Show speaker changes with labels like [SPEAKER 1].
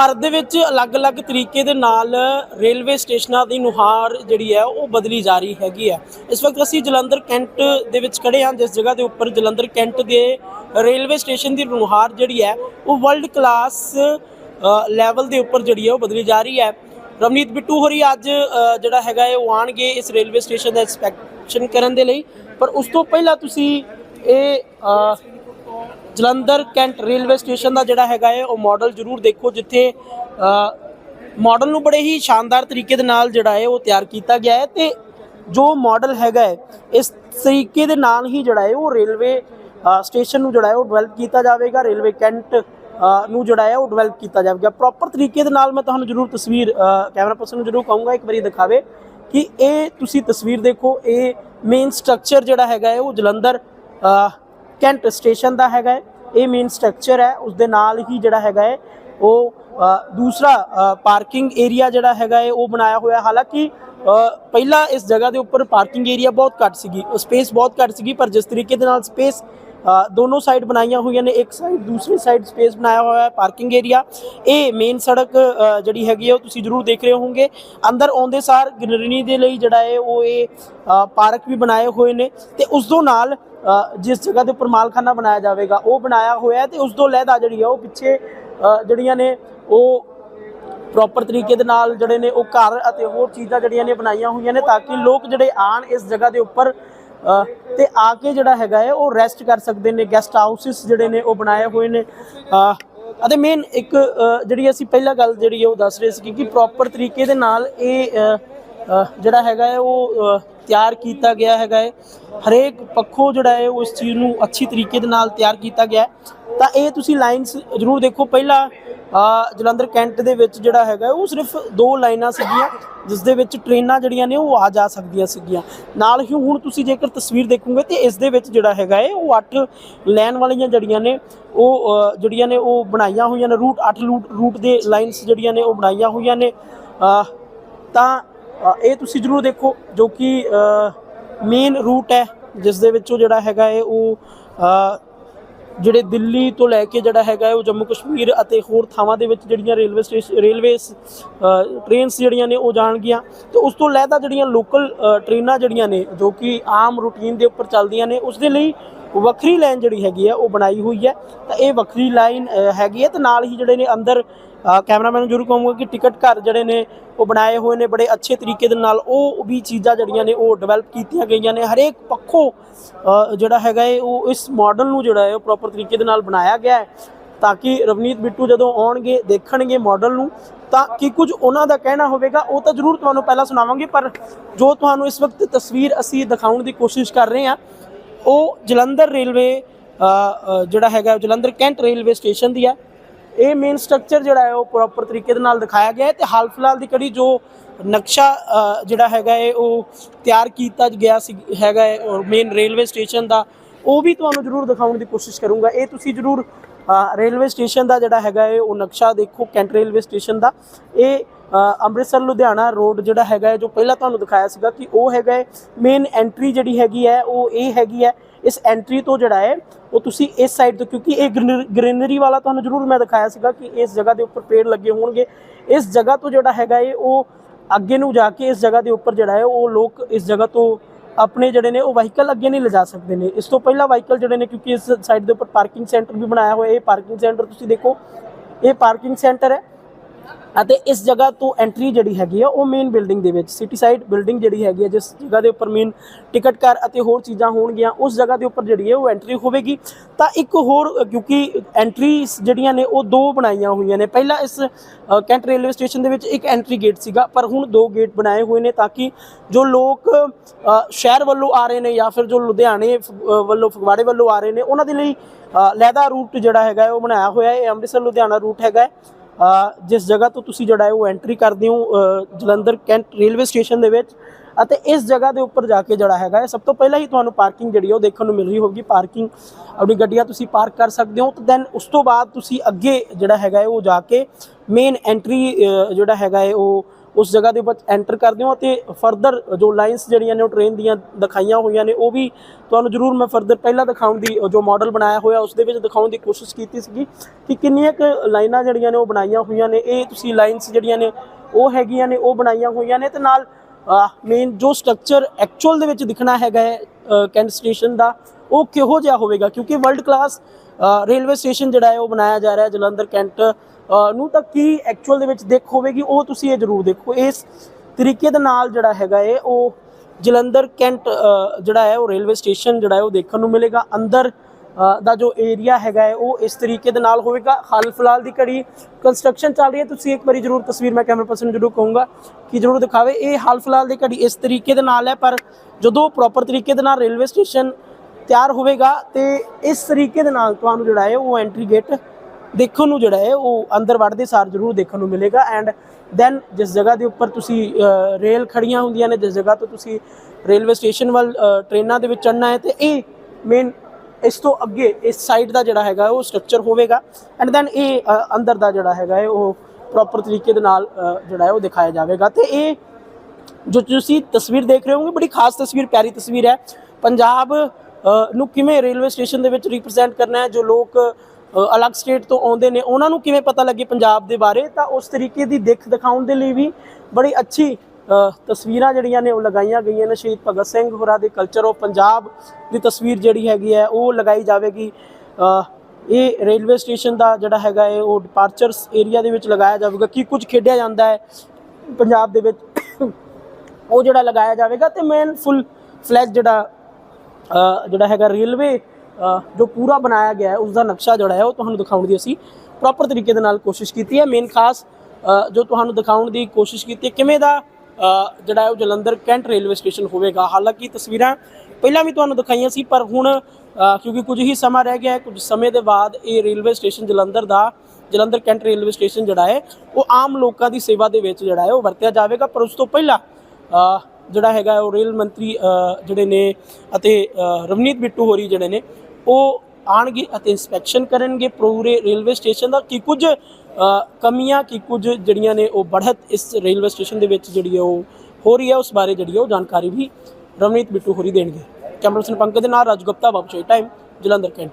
[SPEAKER 1] ਭਾਰਤ ਦੇ ਵਿੱਚ ਅਲੱਗ-ਅਲੱਗ ਤਰੀਕੇ ਦੇ ਨਾਲ ਰੇਲਵੇ ਸਟੇਸ਼ਨਾਂ ਦੀ ਨੁਹਾਰ ਜਿਹੜੀ ਹੈ, ਉਹ ਬਦਲੀ ਜਾ ਰਹੀ ਹੈਗੀ ਹੈ। ਇਸ ਵਕਤ ਅਸੀਂ ਜਲੰਧਰ ਕੈਂਟ ਦੇ ਵਿੱਚ ਖੜੇ ਹਾਂ, ਜਿਸ ਜਗ੍ਹਾ ਦੇ ਉੱਪਰ ਜਲੰਧਰ ਕੈਂਟ ਦੇ ਰੇਲਵੇ ਸਟੇਸ਼ਨ ਦੀ ਨੁਹਾਰ ਜਿਹੜੀ ਹੈ, ਉਹ ਵਰਲਡ ਕਲਾਸ ਲੈਵਲ ਦੇ ਉੱਪਰ ਜਿਹੜੀ ਹੈ, ਉਹ ਬਦਲੀ ਜਾ ਰਹੀ ਹੈ। ਰਵਨੀਤ ਬਿੱਟੂ ਹੋਰੀ ਅੱਜ ਜਿਹੜਾ ਹੈਗਾ ਹੈ, ਉਹ ਆਣਗੇ ਇਸ ਰੇਲਵੇ ਸਟੇਸ਼ਨ ਦਾ ਇਨਸਪੈਕਸ਼ਨ ਕਰਨ ਦੇ ਲਈ। ਪਰ ਉਸ ਤੋਂ ਪਹਿਲਾਂ ਤੁਸੀਂ ਇਹ ਜਲੰਧਰ ਕੈਂਟ ਰੇਲਵੇ ਸਟੇਸ਼ਨ ਦਾ ਜਿਹੜਾ ਹੈਗਾ ਹੈ, ਉਹ ਮਾਡਲ ਜ਼ਰੂਰ ਦੇਖੋ, ਜਿੱਥੇ ਮਾਡਲ ਨੂੰ ਬੜੇ ਹੀ ਸ਼ਾਨਦਾਰ ਤਰੀਕੇ ਦੇ ਨਾਲ ਜਿਹੜਾ ਹੈ, ਉਹ ਤਿਆਰ ਕੀਤਾ ਗਿਆ ਹੈ ਤੇ ਜੋ ਮਾਡਲ ਹੈਗਾ ਹੈ, ਇਸ ਤਰੀਕੇ ਦੇ ਨਾਲ ਹੀ ਜਿਹੜਾ ਹੈ, ਉਹ ਰੇਲਵੇ ਸਟੇਸ਼ਨ ਨੂੰ ਜਿਹੜਾ ਹੈ, ਉਹ ਡਿਵੈਲਪ ਕੀਤਾ ਜਾਵੇਗਾ, ਰੇਲਵੇ ਕੈਂਟ ਨੂੰ ਜਿਹੜਾ ਹੈ, ਉਹ ਡਿਵੈਲਪ ਕੀਤਾ ਜਾਵੇਗਾ। ਪ੍ਰੋਪਰ ਤਰੀਕੇ ਦੇ ਨਾਲ ਮੈਂ ਤੁਹਾਨੂੰ ਜ਼ਰੂਰ ਤਸਵੀਰ ਕੈਮਰਾ ਪਰਸਨ ਨੂੰ ਜ਼ਰੂਰ ਕਹੂੰਗਾ, ਇੱਕ ਵਾਰੀ ਦਿਖਾਵੇ ਕਿ ਇਹ ਤੁਸੀਂ ਤਸਵੀਰ ਦੇਖੋ, ਇਹ ਮੇਨ ਸਟਰਕਚਰ ਜਿਹੜਾ ਹੈਗਾ ਹੈ, ਉਹ ਜਲੰਧਰ ਕੈਂਟ ਸਟੇਸ਼ਨ ਦਾ ਹੈਗਾ ਹੈ। ਇਹ ਮੇਨ ਸਟਰਕਚਰ ਹੈ। ਉਸ ਦੇ ਨਾਲ ਹੀ ਜਿਹੜਾ ਹੈਗਾ ਹੈ, ਉਹ ਦੂਸਰਾ ਪਾਰਕਿੰਗ ਏਰੀਆ ਜਿਹੜਾ ਹੈਗਾ ਹੈ, ਉਹ ਬਣਾਇਆ ਹੋਇਆ। ਹਾਲਾਂਕਿ ਪਹਿਲਾਂ ਇਸ ਜਗ੍ਹਾ ਦੇ ਉੱਪਰ ਪਾਰਕਿੰਗ ਏਰੀਆ ਬਹੁਤ ਘੱਟ ਸੀਗੀ। ਸਪੇਸ ਬਹੁਤ ਘੱਟ ਸੀਗੀ, ਪਰ ਜਿਸ ਤਰੀਕੇ ਦੇ ਨਾਲ ਸਪੇਸ ਦੋਨੋਂ ਸਾਈਡ ਬਣਾਈਆਂ ਹੋਈਆਂ ਨੇ, ਇੱਕ ਸਾਈਡ ਦੂਸਰੀ ਸਾਈਡ ਸਪੇਸ ਬਣਾਇਆ ਹੋਇਆ ਹੈ ਪਾਰਕਿੰਗ ਏਰੀਆ ਇਹ ਮੇਨ ਸੜਕ ਜਿਹੜੀ ਹੈਗੀ ਹੈ ਉਹ ਤੁਸੀਂ ਜ਼ਰੂਰ ਦੇਖ ਰਹੇ ਹੋਵੋਗੇ। ਅੰਦਰ ਆਉਂਦੇ ਸਾਰ ਗ੍ਰੀਨਰੀ ਦੇ ਲਈ ਜਿਹੜਾ ਹੈ, ਉਹ ਇਹ ਪਾਰਕ ਵੀ ਬਣਾਏ ਹੋਏ ਨੇ ਤੇ ਉਸ ਤੋਂ ਨਾਲ ਜਿਸ ਜਗ੍ਹਾ ਦੇ ਉੱਪਰ ਮਾਲਖਾਨਾ ਬਣਾਇਆ ਜਾਵੇਗਾ, ਉਹ ਬਣਾਇਆ ਹੋਇਆ ਹੈ ਤੇ ਉਸ ਤੋਂ ਲਹਿਦਾ ਜਿਹੜੀ ਹੈ ਉਹ ਪਿੱਛੇ ਜਿਹੜੀਆਂ ਨੇ, ਉਹ ਪ੍ਰੋਪਰ ਤਰੀਕੇ ਦੇ ਨਾਲ ਜਿਹੜੇ ਨੇ, ਉਹ ਘਰ ਅਤੇ ਹੋਰ ਚੀਜ਼ਾਂ ਜਿਹੜੀਆਂ ਨੇ ਬਣਾਈਆਂ ਹੋਈਆਂ ਨੇ ਤਾਂ ਕਿ ਲੋਕ ਜਿਹੜੇ ਆਣ ਇਸ ਜਗ੍ਹਾ ਦੇ ਉੱਪਰ ਤੇ ਆ ਕੇ ਜਿਹੜਾ ਹੈਗਾ ਹੈ, ਉਹ ਰੈਸਟ ਕਰ ਸਕਦੇ ਨੇ ਗੈਸਟ ਹਾਊਸਿਸ ਜਿਹੜੇ ਨੇ, ਉਹ ਬਣਾਏ ਹੋਏ ਨੇ। ਅਤੇ ਮੇਨ ਇੱਕ ਜਿਹੜੀ ਅਸੀਂ ਪਹਿਲਾਂ ਗੱਲ ਜਿਹੜੀ ਹੈ, ਉਹ ਦੱਸ ਰਹੇ ਸੀ ਕਿ ਪ੍ਰੋਪਰ ਤਰੀਕੇ ਦੇ ਨਾਲ ਇਹ ਜਿਹੜਾ ਹੈਗਾ ਹੈ, ਉਹ ਤਿਆਰ ਕੀਤਾ ਗਿਆ ਹੈਗਾ ਹੈ। ਹਰੇਕ ਪੱਖੋਂ ਜਿਹੜਾ ਹੈ, ਉਹ ਇਸ ਚੀਜ਼ ਨੂੰ ਅੱਛੀ ਤਰੀਕੇ ਦੇ ਨਾਲ ਤਿਆਰ ਕੀਤਾ ਗਿਆ ਹੈ। ਤਾਂ ਇਹ ਤੁਸੀਂ ਲਾਈਨਸ ਜ਼ਰੂਰ ਦੇਖੋ। ਪਹਿਲਾਂ ਜਲੰਧਰ ਕੈਂਟ ਦੇ ਵਿੱਚ ਜਿਹੜਾ ਹੈਗਾ ਉਹ ਸਿਰਫ ਦੋ ਲਾਈਨਾਂ ਸੀਗੀਆਂ। ਜਿਸ ਦੇ ਵਿੱਚ ਟ੍ਰੇਨਾਂ ਜਿਹੜੀਆਂ ਨੇ ਉਹ ਆ ਜਾ ਸਕਦੀਆਂ ਸੀਗੀਆਂ। ਨਾਲ ਹੀ ਹੁਣ ਤੁਸੀਂ ਜੇਕਰ ਤਸਵੀਰ ਦੇਖੋਗੇ ਤੇ ਇਸ ਦੇ ਵਿੱਚ ਜਿਹੜਾ ਹੈਗਾ ਹੈ ਉਹ 8 ਲਾਈਨ ਵਾਲੀਆਂ ਜਿਹੜੀਆਂ ਨੇ, ਉਹ ਜਿਹੜੀਆਂ ਨੇ ਉਹ ਬਣਾਈਆਂ ਹੋਈਆਂ ਨੇ, ਰੂਟ 8 ਰੂਟ ਰੂਟ ਦੇ ਲਾਈਨਸ ਜਿਹੜੀਆਂ ਨੇ ਉਹ ਬਣਾਈਆਂ ਹੋਈਆਂ ਨੇ। ਤਾਂ ਇਹ ਤੁਸੀਂ ਜ਼ਰੂਰ ਦੇਖੋ ਜੋ ਕਿ ਮੇਨ ਰੂਟ ਹੈ ਜਿਸ ਦੇ ਵਿੱਚੋਂ ਜਿਹੜਾ ਹੈਗਾ ਹੈ ਉਹ ਜਿਹੜੇ ਦਿੱਲੀ ਤੋਂ ਲੈ ਕੇ ਜਿਹੜਾ ਹੈਗਾ ਉਹ ਜੰਮੂ ਕਸ਼ਮੀਰ ਅਤੇ ਹੋਰ ਥਾਵਾਂ ਦੇ ਵਿੱਚ ਜਿਹੜੀਆਂ ਰੇਲਵੇ ਸਟੇਸ਼ਨ ਰੇਲਵੇ ਟ੍ਰੇਨਸ ਜਿਹੜੀਆਂ ਨੇ ਉਹ ਜਾਣਗੀਆਂ ਤੇ ਉਸ ਤੋਂ ਲੈਦਾ ਜਿਹੜੀਆਂ ਲੋਕਲ ਟ੍ਰੇਨਾਂ ਜਿਹੜੀਆਂ ਨੇ, ਜੋ ਕਿ ਆਮ ਰੂਟੀਨ ਦੇ ਉੱਪਰ ਚੱਲਦੀਆਂ ਨੇ, ਉਸ ਦੇ ਲਈ ਵੱਖਰੀ ਲਾਈਨ ਜਿਹੜੀ ਹੈਗੀ ਹੈ, ਉਹ ਬਣਾਈ ਹੋਈ ਹੈ। ਤਾਂ ਇਹ ਵੱਖਰੀ ਲਾਈਨ ਹੈਗੀ ਹੈ ਤੇ ਨਾਲ ਹੀ ਜਿਹੜੇ ਨੇ ਅੰਦਰ ਕੈਮਰਾਮੈਨ ਨੂੰ ਜ਼ਰੂਰ ਕਹੂੰਗਾ ਕਿ ਟਿਕਟ ਘਰ ਜਿਹੜੇ ਨੇ, ਉਹ ਬਣਾਏ ਹੋਏ ਨੇ, ਬੜੇ ਅੱਛੇ ਤਰੀਕੇ ਦੇ ਨਾਲ ਉਹ ਵੀ ਚੀਜ਼ਾਂ ਜਿਹੜੀਆਂ ਨੇ, ਉਹ ਡਿਵੈਲਪ ਕੀਤੀਆਂ ਗਈਆਂ ਨੇ। ਹਰੇਕ ਪੱਖੋਂ ਜਿਹੜਾ ਹੈਗਾ ਹੈ ਉਹ ਇਸ ਮਾਡਲ ਨੂੰ ਜਿਹੜਾ ਹੈ ਉਹ ਪ੍ਰੋਪਰ ਤਰੀਕੇ ਦੇ ਨਾਲ ਬਣਾਇਆ ਗਿਆ ਹੈ ਤਾਂ ਕਿ ਰਵਨੀਤ ਬਿੱਟੂ ਜਦੋਂ ਆਉਣਗੇ, ਦੇਖਣਗੇ ਮਾਡਲ ਨੂੰ, ਤਾਂ ਕੀ ਕੁਝ ਉਹਨਾਂ ਦਾ ਕਹਿਣਾ ਹੋਵੇਗਾ, ਉਹ ਤਾਂ ਜ਼ਰੂਰ ਤੁਹਾਨੂੰ ਪਹਿਲਾਂ ਸੁਣਾਵਾਂਗੇ, ਪਰ ਜੋ ਤੁਹਾਨੂੰ ਇਸ ਵਕਤ ਤਸਵੀਰ ਅਸੀਂ ਦਿਖਾਉਣ ਦੀ ਕੋਸ਼ਿਸ਼ ਕਰ ਰਹੇ ਹਾਂ, ਉਹ ਜਲੰਧਰ ਰੇਲਵੇ ਜਿਹੜਾ ਹੈਗਾ, ਜਲੰਧਰ ਕੈਂਟ ਰੇਲਵੇ ਸਟੇਸ਼ਨ ਦੀ ਹੈ। ਇਹ ਮੇਨ ਸਟਰਕਚਰ ਜਿਹੜਾ ਹੈ ਉਹ ਪ੍ਰੋਪਰ ਤਰੀਕੇ ਦੇ ਨਾਲ ਦਿਖਾਇਆ ਗਿਆ ਹੈ ਤੇ ਹਾਲ ਫਿਲਹਾਲ ਦੀ ਕੜੀ ਜੋ ਨਕਸ਼ਾ ਜਿਹੜਾ ਹੈਗਾ ਹੈ ਉਹ ਤਿਆਰ ਕੀਤਾ ਗਿਆ ਸੀ, ਹੈਗਾ ਹੈ ਔਰ ਮੇਨ ਰੇਲਵੇ ਸਟੇਸ਼ਨ ਦਾ, ਉਹ ਵੀ ਤੁਹਾਨੂੰ ਜ਼ਰੂਰ ਦਿਖਾਉਣ ਦੀ ਕੋਸ਼ਿਸ਼ ਕਰੂੰਗਾ। ਇਹ ਤੁਸੀਂ ਜ਼ਰੂਰ ਰੇਲਵੇ ਸਟੇਸ਼ਨ ਦਾ ਜਿਹੜਾ ਹੈਗਾ ਹੈ, ਉਹ ਨਕਸ਼ਾ ਦੇਖੋ ਕੈਂਟ ਰੇਲਵੇ ਸਟੇਸ਼ਨ ਦਾ। ਇਹ ਅੰਮ੍ਰਿਤਸਰ, ਲੁਧਿਆਣਾ ਰੋਡ ਜਿਹੜਾ ਹੈਗਾ ਹੈ, ਜੋ ਪਹਿਲਾਂ ਤੁਹਾਨੂੰ ਦਿਖਾਇਆ ਸੀਗਾ ਕਿ ਉਹ ਹੈਗਾ ਹੈ ਮੇਨ ਐਂਟਰੀ ਜਿਹੜੀ ਹੈਗੀ ਹੈ, ਉਹ ਇਹ ਹੈਗੀ ਹੈ ਇਸ ਐਂਟਰੀ ਤੋਂ ਜਿਹੜਾ ਹੈ, ਉਹ ਤੁਸੀਂ ਇਸ ਸਾਈਡ ਤੋਂ, ਕਿਉਂਕਿ ਇਹ ਗ੍ਰੀਨਰੀ ਵਾਲਾ ਤੁਹਾਨੂੰ ਜ਼ਰੂਰ ਮੈਂ ਦਿਖਾਇਆ ਸੀਗਾ ਕਿ ਇਸ ਜਗ੍ਹਾ ਦੇ ਉੱਪਰ ਪੇੜ ਲੱਗੇ ਹੋਣਗੇ। ਇਸ ਜਗ੍ਹਾ ਤੋਂ ਜਿਹੜਾ ਹੈਗਾ ਹੈ ਉਹ ਅੱਗੇ ਨੂੰ ਜਾ ਕੇ ਇਸ ਜਗ੍ਹਾ ਦੇ ਉੱਪਰ ਜਿਹੜਾ ਹੈ, ਉਹ ਲੋਕ ਇਸ ਜਗ੍ਹਾ ਤੋਂ ਆਪਣੇ ਜਿਹੜੇ ਨੇ, ਉਹ ਵਾਹੀਕਲ ਅੱਗੇ ਨਹੀਂ ਲਿਜਾ ਸਕਦੇ ਨੇ। ਇਸ ਤੋਂ ਪਹਿਲਾਂ ਵਾਹੀਕਲ ਜਿਹੜੇ ਨੇ, ਕਿਉਂਕਿ ਇਸ ਸਾਈਡ ਦੇ ਉੱਪਰ ਪਾਰਕਿੰਗ ਸੈਂਟਰ ਵੀ ਬਣਾਇਆ ਹੋਇਆ ਇਹ ਪਾਰਕਿੰਗ ਸੈਂਟਰ ਤੁਸੀਂ ਦੇਖੋ, ਇਹ ਪਾਰਕਿੰਗ ਸੈਂਟਰ ਹੈ। ਅਤੇ ਇਸ ਜਗ੍ਹਾ ਤੋਂ ਐਂਟਰੀ ਜਿਹੜੀ ਹੈਗੀ ਆ ਉਹ ਮੇਨ ਬਿਲਡਿੰਗ ਦੇ ਵਿੱਚ ਸਿਟੀ ਸਾਈਡ ਬਿਲਡਿੰਗ ਜਿਹੜੀ ਹੈਗੀ ਹੈ ਜਿਸ ਜਗ੍ਹਾ ਦੇ ਉੱਪਰ ਮੇਨ ਟਿਕਟ ਕਰ ਅਤੇ ਹੋਰ ਚੀਜ਼ਾਂ ਹੋਣਗੀਆਂ ਉਸ ਜਗ੍ਹਾ ਦੇ ਉੱਪਰ ਜਿਹੜੀ ਹੈ ਉਹ ਐਂਟਰੀ ਹੋਵੇਗੀ। ਤਾਂ ਇੱਕ ਹੋਰ ਕਿਉਂਕਿ ਐਂਟਰੀਜ਼ ਜਿਹੜੀਆਂ ਨੇ ਉਹ ਦੋ ਬਣਾਈਆਂ ਹੋਈਆਂ ਨੇ। ਪਹਿਲਾਂ ਇਸ ਕੈਂਟ ਰੇਲਵੇ ਸਟੇਸ਼ਨ ਦੇ ਵਿੱਚ ਇੱਕ ਐਂਟਰੀ ਗੇਟ ਸੀਗਾ ਪਰ ਹੁਣ ਦੋ ਗੇਟ ਬਣਾਏ ਹੋਏ ਨੇ ਤਾਂ ਕਿ ਜੋ ਲੋਕ ਸ਼ਹਿਰ ਵੱਲੋਂ ਆ ਰਹੇ ਨੇ ਜਾਂ ਫਿਰ ਜੋ ਲੁਧਿਆਣੇ ਵੱਲੋਂ ਫਗਵਾੜੇ ਵੱਲੋਂ ਆ ਰਹੇ ਨੇ ਉਹਨਾਂ ਦੇ ਲਈ ਅ, ਲਹਿਦਾ ਰੂਟ ਜਿਹੜਾ ਹੈਗਾ ਉਹ ਬਣਾਇਆ ਹੋਇਆ ਹੈ। ਅੰਮ੍ਰਿਤਸਰ ਲੁਧਿਆਣਾ ਰੂਟ ਹੈਗਾ ਹੈ। ਜਿਸ ਜਗ੍ਹਾ ਤੋਂ ਤੁਸੀਂ ਜਿਹੜਾ ਹੈ ਉਹ ਐਂਟਰੀ ਕਰਦੇ ਹੋ ਜਲੰਧਰ ਕੈਂਟ ਰੇਲਵੇ ਸਟੇਸ਼ਨ ਦੇ ਵਿੱਚ ਅਤੇ ਇਸ ਜਗ੍ਹਾ ਦੇ ਉੱਪਰ ਜਾ ਕੇ ਜਿਹੜਾ ਹੈਗਾ ਹੈ, ਸਭ ਤੋਂ ਪਹਿਲਾਂ ਹੀ ਤੁਹਾਨੂੰ ਪਾਰਕਿੰਗ ਜਿਹੜੀ ਉਹ ਦੇਖਣ ਨੂੰ ਮਿਲ ਰਹੀ ਹੋਗੀ ਪਾਰਕਿੰਗ ਆਪਣੀ ਗੱਡੀਆਂ ਤੁਸੀਂ ਪਾਰਕ ਕਰ ਸਕਦੇ ਹੋ ਤੇ ਦੈਨ ਉਸ ਤੋਂ ਬਾਅਦ ਤੁਸੀਂ ਅੱਗੇ ਜਿਹੜਾ ਹੈਗਾ ਹੈ ਉਹ ਜਾ ਕੇ ਮੇਨ ਐਂਟਰੀ ਜਿਹੜਾ ਹੈਗਾ ਹੈ ਉਹ ਉਸ ਜਗ੍ਹਾ ਦੇ ਉੱਪਰ ਐਂਟਰ ਕਰਦੇ ਹੋ ਅਤੇ ਫਰਦਰ ਜੋ ਲਾਈਨਸ ਜਿਹੜੀਆਂ ਨੇ ਉਹ ਟ੍ਰੇਨ ਦੀਆਂ ਦਿਖਾਈਆਂ ਹੋਈਆਂ ਨੇ, ਉਹ ਵੀ ਤੁਹਾਨੂੰ ਜ਼ਰੂਰ ਮੈਂ ਫਰਦਰ ਪਹਿਲਾਂ ਦਿਖਾਉਣ ਦੀ ਜੋ ਮਾਡਲ ਬਣਾਇਆ ਹੋਇਆ, ਉਸ ਦੇ ਵਿੱਚ ਦਿਖਾਉਣ ਦੀ ਕੋਸ਼ਿਸ਼ ਕੀਤੀ ਸੀਗੀ ਕਿ ਕਿੰਨੀਆਂ ਕੁ ਲਾਈਨਾਂ ਜਿਹੜੀਆਂ ਨੇ ਉਹ ਬਣਾਈਆਂ ਹੋਈਆਂ ਨੇ, ਇਹ ਤੁਸੀਂ ਲਾਈਨਸ ਜਿਹੜੀਆਂ ਨੇ ਉਹ ਹੈਗੀਆਂ ਨੇ, ਉਹ ਬਣਾਈਆਂ ਹੋਈਆਂ ਨੇ ਤੇ ਨਾਲ ਮੇਨ ਜੋ ਸਟਰਕਚਰ ਐਕਚੁਅਲ ਦੇ ਵਿੱਚ ਦਿਖਣਾ ਹੈਗਾ ਹੈ ਕੈਂਟ ਸਟੇਸ਼ਨ ਦਾ, ਉਹ ਕਿਹੋ ਜਿਹਾ ਹੋਵੇਗਾ? ਕਿਉਂਕਿ ਵਰਲਡ ਕਲਾਸ ਰੇਲਵੇ ਸਟੇਸ਼ਨ ਜਿਹੜਾ ਹੈ ਉਹ ਬਣਾਇਆ ਜਾ ਰਿਹਾ ਜਲੰਧਰ, ਕੈਂਟ। ਨੂੰ ਤਾਂ ਕੀ ਐਕਚੁਅਲ ਦੇ ਵਿੱਚ ਦੇਖ ਹੋਵੇਗੀ, ਉਹ ਤੁਸੀਂ ਇਹ ਜ਼ਰੂਰ ਦੇਖੋ। ਇਸ ਤਰੀਕੇ ਦੇ ਨਾਲ ਜਿਹੜਾ ਹੈਗਾ ਹੈ ਉਹ ਜਲੰਧਰ, ਕੈਂਟ ਜਿਹੜਾ ਹੈ ਉਹ ਰੇਲਵੇ ਸਟੇਸ਼ਨ ਜਿਹੜਾ ਹੈ ਉਹ ਦੇਖਣ ਨੂੰ ਮਿਲੇਗਾ। ਅੰਦਰ ਦਾ ਜੋ ਏਰੀਆ ਹੈਗਾ ਹੈ, ਉਹ ਇਸ ਤਰੀਕੇ ਦੇ ਨਾਲ ਹੋਵੇਗਾ। ਹਾਲ ਫਿਲਹਾਲ ਦੀ ਘੜੀ ਕੰਸਟਰਕਸ਼ਨ ਚੱਲ ਰਹੀ ਹੈ। ਤੁਸੀਂ ਇੱਕ ਵਾਰੀ ਜ਼ਰੂਰ ਤਸਵੀਰ ਮੈਂ ਕੈਮਰਾ ਪਰਸਨ ਨੂੰ ਜ਼ਰੂਰ ਕਹੂੰਗਾ ਕਿ ਜ਼ਰੂਰ ਦਿਖਾਵੇ। ਇਹ ਹਾਲ ਫਿਲਹਾਲ ਦੀ ਘੜੀ ਇਸ ਤਰੀਕੇ ਦੇ ਨਾਲ ਹੈ, ਪਰ ਜਦੋਂ ਪ੍ਰੋਪਰ ਤਰੀਕੇ ਦੇ ਨਾਲ ਰੇਲਵੇ ਸਟੇਸ਼ਨ ਤਿਆਰ ਹੋਵੇਗਾ ਤੇ ਇਸ ਤਰੀਕੇ ਦੇ ਨਾਲ ਤੁਹਾਨੂੰ ਜਿਹੜਾ ਹੈ ਉਹ ਐਂਟਰੀ ਗੇਟ ਦੇਖਣ ਨੂੰ ਜਿਹੜਾ ਹੈ ਉਹ ਅੰਦਰ ਵੜਦੇ ਸਾਰ ਜ਼ਰੂਰ ਦੇਖਣ ਨੂੰ ਮਿਲੇਗਾ ਐਂਡ ਦੈਨ ਜਿਸ ਜਗ੍ਹਾ ਦੇ ਉੱਪਰ ਤੁਸੀਂ ਰੇਲ ਖੜੀਆਂ ਹੁੰਦੀਆਂ ਨੇ ਜਿਸ ਜਗ੍ਹਾ ਤੋਂ ਤੁਸੀਂ ਰੇਲਵੇ ਸਟੇਸ਼ਨ ਵੱਲ ਅ, ਟ੍ਰੇਨਾਂ ਦੇ ਵਿੱਚ ਚੜਨਾ ਹੈ ਤੇ ਇਹ ਮੇਨ ਇਸ ਤੋਂ ਅੱਗੇ ਇਸ ਸਾਈਡ ਦਾ ਜਿਹੜਾ ਹੈਗਾ ਉਹ ਸਟਰਕਚਰ ਹੋਵੇਗਾ ਐਂਡ ਦੈਨ ਇਹ ਅ, ਅੰਦਰ ਦਾ ਜਿਹੜਾ ਹੈਗਾ ਹੈ ਉਹ ਪ੍ਰੋਪਰ ਤਰੀਕੇ ਦੇ ਨਾਲ ਜਿਹੜਾ ਹੈ ਉਹ ਦਿਖਾਇਆ ਜਾਵੇਗਾ ਤੇ ਇਹ ਜੋ ਤੁਸੀਂ ਤਸਵੀਰ ਦੇਖ ਰਹੇ ਹੋਗੇ ਬੜੀ ਖਾਸ ਤਸਵੀਰ ਪਿਆਰੀ ਤਸਵੀਰ ਹੈ। ਪੰਜਾਬ ਨੂੰ ਕਿਵੇਂ ਰੇਲਵੇ ਸਟੇਸ਼ਨ ਦੇ ਵਿੱਚ ਰਿਪਰੈਜ਼ੈਂਟ ਕਰਨਾ ਹੈ, ਜੋ ਲੋਕ ਅਲੱਗ ਸਟੇਟ ਤੋਂ ਆਉਂਦੇ ਨੇ, ਉਹਨਾਂ ਨੂੰ ਕਿਵੇਂ ਪਤਾ ਲੱਗੇ ਪੰਜਾਬ ਦੇ ਬਾਰੇ? ਤਾਂ ਉਸ ਤਰੀਕੇ ਦੀ ਦਿੱਖ ਦਿਖਾਉਣ ਦੇ ਲਈ ਵੀ ਬੜੀ ਅੱਛੀ ਤਸਵੀਰਾਂ ਜਿਹੜੀਆਂ ਨੇ ਉਹ ਲਗਾਈਆਂ ਗਈਆਂ ਨੇ ਸ਼ਹੀਦ ਭਗਤ ਸਿੰਘ ਹੋਰਾਂ ਦੇ ਕਲਚਰ ਆਫ ਪੰਜਾਬ ਦੀ ਤਸਵੀਰ ਜਿਹੜੀ ਹੈਗੀ ਹੈ, ਉਹ ਲਗਾਈ ਜਾਵੇਗੀ। ਇਹ ਰੇਲਵੇ ਸਟੇਸ਼ਨ ਦਾ ਜਿਹੜਾ ਹੈਗਾ ਹੈ, ਉਹ ਡਿਪਾਰਚਰਸ ਏਰੀਆ ਦੇ ਵਿੱਚ ਲਗਾਇਆ ਜਾਵੇਗਾ ਕੀ ਕੁਝ ਖੇਡਿਆ ਜਾਂਦਾ ਹੈ ਪੰਜਾਬ ਦੇ ਵਿੱਚ। ਉਹ ਜਿਹੜਾ ਲਗਾਇਆ ਜਾਵੇਗਾ ਤੇ ਮੇਨ ਫੁੱਲ ਫਲੈਸ਼ ਜਿਹੜਾ ਜਿਹੜਾ ਹੈਗਾ ਰੇਲਵੇ ਜੋ ਪੂਰਾ ਬਣਾਇਆ ਗਿਆ ਹੈ ਉਸ ਦਾ ਨਕਸ਼ਾ ਜਿਹੜਾ ਹੈ, ਉਹ ਤੁਹਾਨੂੰ ਦਿਖਾਉਣ ਦੀ ਅਸੀਂ ਪ੍ਰੋਪਰ ਤਰੀਕੇ ਦੇ ਨਾਲ ਕੋਸ਼ਿਸ਼ ਕੀਤੀ ਹੈ। ਮੇਨ ਖਾਸ ਜੋ ਤੁਹਾਨੂੰ ਦਿਖਾਉਣ ਦੀ ਕੋਸ਼ਿਸ਼ ਕੀਤੀ ਹੈ, ਕਿਵੇਂ ਦਾ ਜਿਹੜਾ ਹੈ ਉਹ ਜਲੰਧਰ ਕੈਂਟ ਰੇਲਵੇ ਸਟੇਸ਼ਨ ਹੋਵੇਗਾ। ਹਾਲਾਂਕਿ ਤਸਵੀਰਾਂ ਪਹਿਲਾਂ ਵੀ ਤੁਹਾਨੂੰ ਦਿਖਾਈਆਂ ਸੀ, ਪਰ ਹੁਣ ਕਿਉਂਕਿ ਕੁਝ ਹੀ ਸਮਾਂ ਰਹਿ ਗਿਆ ਹੈ, ਕੁਝ ਸਮੇਂ ਦੇ ਬਾਅਦ ਇਹ ਰੇਲਵੇ ਸਟੇਸ਼ਨ ਜਲੰਧਰ ਦਾ, ਜਲੰਧਰ ਕੈਂਟ ਰੇਲਵੇ ਸਟੇਸ਼ਨ ਜਿਹੜਾ ਹੈ, ਉਹ ਆਮ ਲੋਕਾਂ ਦੀ ਸੇਵਾ ਦੇ ਵਿੱਚ ਜਿਹੜਾ ਹੈ, ਉਹ ਵਰਤਿਆ ਜਾਵੇਗਾ। ਪਰ ਉਸ ਤੋਂ ਪਹਿਲਾਂ ਜਿਹੜਾ ਹੈਗਾ ਉਹ ਰੇਲ ਮੰਤਰੀ ਜਿਹੜੇ ਨੇ ਅਤੇ ਰਵਨੀਤ ਬਿੱਟੂ ਹੋਰੀ ਜਿਹੜੇ ਨੇ, ਉਹ ਆਣਗੇ ਅਤੇ ਇਨਸਪੈਕਸ਼ਨ ਕਰਨਗੇ ਪੂਰੇ ਰੇਲਵੇ ਸਟੇਸ਼ਨ ਦਾ। ਕੀ ਕੁਝ ਕਮੀਆਂ, ਕੀ ਕੁਝ ਜਿਹੜੀਆਂ ਨੇ ਉਹ ਬੜ੍ਹਤ ਇਸ ਰੇਲਵੇ ਸਟੇਸ਼ਨ ਦੇ ਵਿੱਚ ਜਿਹੜੀ ਹੈ ਉਹ ਹੋ ਰਹੀ ਹੈ, ਉਸ ਬਾਰੇ ਜਿਹੜੀ ਹੈ ਉਹ ਜਾਣਕਾਰੀ ਵੀ ਰਵਨੀਤ ਬਿੱਟੂ ਹੋਰੀ ਦੇਣਗੇ। ਕੈਮਰਾ ਪਰਸਨ ਪੰਕਜ ਦੇ ਨਾਲ ਰਾਜਗੁਪਤਾ ਬਾਬੂ ਟਾਈਮ ਜਲੰਧਰ ਕੈਂਟ।